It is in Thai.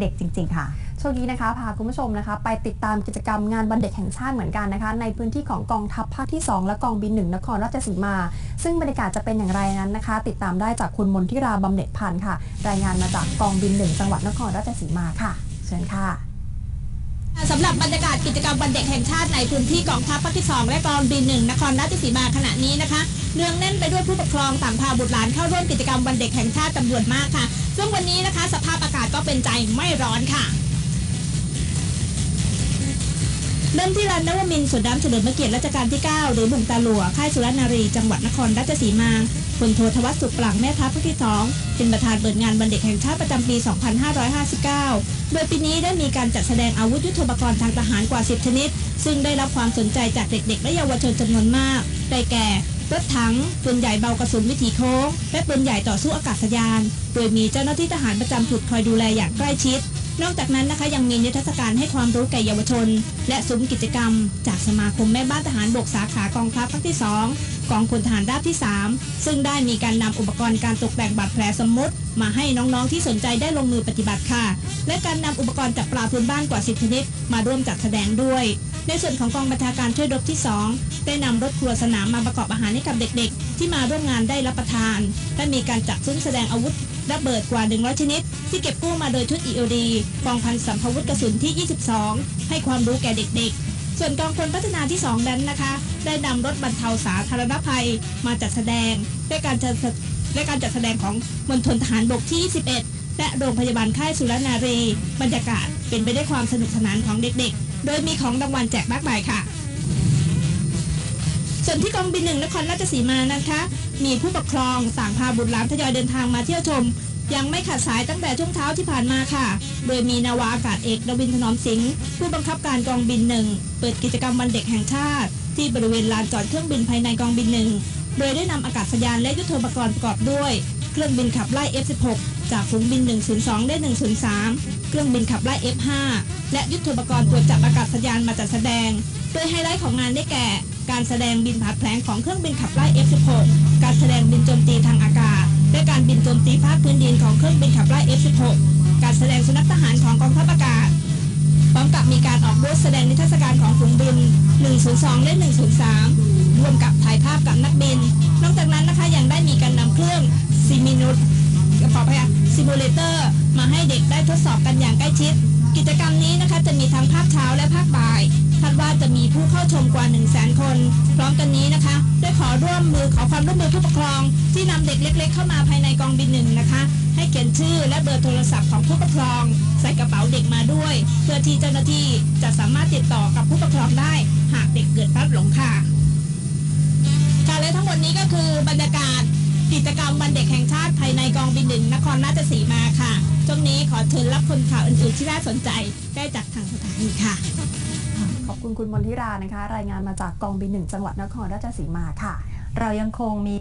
เด็กๆ จริง ๆ ค่ะ ช่วงนี้นะคะ พาคุณผู้ชมนะคะ ไปติดตามกิจกรรมงานวันเด็กแห่งชาติเหมือนกันนะคะ ในพื้นที่ของกองทัพภาคที่ 2 และกองบินหนึ่งนครราชสีมา ซึ่งบรรยากาศจะเป็นอย่างไรนั้นนะคะ ติดตามได้จากคุณมนทิราบำเหน็จพันธ์ค่ะ รายงานมาจากกองบินหนึ่งจังหวัดนครราชสีมาค่ะ เชิญค่ะ สำหรับบรรยากาศกิจกรรมวันเด็กแห่งชาติในพื้นที่กองทัพภาคที่ 2 และกองบินหนึ่งนครราชสีมาขณะนี้นะคะเนืองแน่นไปด้วยผู้ปกครองต่างพาบุตรหลานเข้าร่วมกิจกรรมวันเด็กแห่งชาติจำนวนมากค่ะ ซึ่งวันนี้นะคะ สภาพอากาศก็เป็นใจไม่ร้อนค่ะ เริ่มที่ร้านนวมินสวนน้ำเฉลิมพระเกียรติรัชกาลที่ 9 หรือบุงตาหลัวค่ายสุรนารี จังหวัดนครราชสีมาพลโททวัฒสุขปลังแม่ทัพภาคที่ 2 เป็นประธานเปิดงานวันเด็กแห่งชาติประจำปี 2559 โดยปีนี้ได้มีการจัดแสดงอาวุธยุทโธปกรณ์ทางทหารกว่า 10 ชนิด ซึ่งได้รับความสนใจจากเด็ก ๆ และเยาวชนจำนวนมาก ได้แก่รถถังปืนใหญ่เบากระสุนวิถีโค้งและปืนใหญ่ต่อสู้อากาศยาน โดยมีเจ้าหน้าที่ทหารประจำจุดคอยดูแลอย่างใกล้ชิด นอกจากนั้นนะคะยังมีนิทรรศการให้ความรู้แก่เยาวชน และซุ้มกิจกรรม จากสมาคมแม่บ้านทหารบกสาขากองทัพภาคที่ 2 กองพลทหารราบที่ 3 ซึ่งได้มีการนำอุปกรณ์การตกแต่งบาดแผลสมมติ มาให้น้องๆที่สนใจได้ลงมือปฏิบัติค่ะ และการนำอุปกรณ์จับปลาพื้นบ้านกว่า 10ชนิดมาร่วมจัดแสดงด้วยในส่วนของกองบัญชาการช่วยรบที่ 2 ได้นำรถครัวสนามมาประกอบอาหารให้กับเด็กๆ ที่มาร่วมงานได้รับประทาน และมีการจัดซุ้มแสดงอาวุธ ระเบิดกว่า 100 ชนิด ที่เก็บกู้มาโดยชุด EOD กองพันสัมภวุธกระสุนที่ 22 ให้ความรู้แก่เด็กๆ ส่วนกองพลพัฒนาที่ 2 นั้นนะคะ ได้นำรถบรรเทาสาธารณภัยมาจัดแสดงด้วยการจัดและการจัดแสดงของมณฑลทหารบกที่ 21 และโรงพยาบาลค่ายสุรนารี บรรยากาศเป็นไปได้วยความสนุกสนานของเด็กๆ โดยมีของรางวัลแจกมากมายค่ะ ส่วนที่กองบินหนึ่งนครราชสีมานะคะ มีผู้ปกครองต่งพาบุตรหลานทยอยเดินทางมาเที่ยวชม ยังไม่ขาดสายตั้งแต่ช่วงเช้าที่ผ่านมาค่ะ โดยมีนาวาอากาศเอกดวินถนอมสิงห์ผู้บังคับการกองบินหนึ่งเปิดกิจกรรมวันเด็กแห่งชาติ ที่บริเวณลานจอดเครื่องบินภายในกองบินหนึ่งโดยได้นำอากาศยานและยุทโธปกรณ์ประกอบด้วยเครื่องบินขับไล่ F16 จากฝูงบิน 102 ได้ 103 เครื่องบินขับไล่ F5 และยุทโธปกรณ์ตรวจจับอากาศยานมาจัดแสดง โดยไฮไลท์ของงานได้แก่ การแสดงบินผาดแผลงของเครื่องบินขับไล่ F16 การแสดงบินโจมตีทางอากาศ และการบินโจมตีภาคพื้นดินของเครื่องบินขับไล่ F16 การแสดงสุนัขทหารของกองทัพอากาศพร้อมกับมีการออกบูธแสดงนิทรรศการของฝูงบิน 102 และ 103รวมกับถ่ายภาพกับนักบิน นอกจากนั้นนะคะยังได้มีการนำเครื่องซิมินุสขอพยาซิมูเลเตอร์ มาให้เด็กได้ทดสอบกันอย่างใกล้ชิด กิจกรรมนี้นะคะจะมีทั้งภาคเช้าและภาคบ่าย คาดว่าจะมีผู้เข้าชมกว่า 1 0 0 0 0แคน พร้อมกันนี้นะคะ ได้ขอร่วมมือขอความร่วมมือผู้ปกครอง ที่นำเด็กเล็ก ๆ เข้ามาภายในกองบินหนึ่งนะคะ ให้เขียนชื่อและเบอร์โทรศัพท์ของผู้ปกครอง ใส่กระเป๋าเด็กมาด้วย เพื่อที่เจ้าหน้าที่จะสามารถติดต่อกับผู้ปกครองได้ หากเด็กเกิดพลัดหลงค่ะค่ะและทั้งหมดนี้ก็คือบรรยากาศกิจกรรมวันเด็กแห่งชาติภายในกองบินหนึ่งนครราชสีมาค่ะ ช่วงนี้ขอเชิญรับคนข่าวอื่นๆที่น่าสนใจได้จากทางสถานีค่ะ ขอบคุณคุณมนทิรานะคะ รายงานมาจากกองบินหนึ่งจังหวัดนครราชสีมาค่ะ เรายังคงมี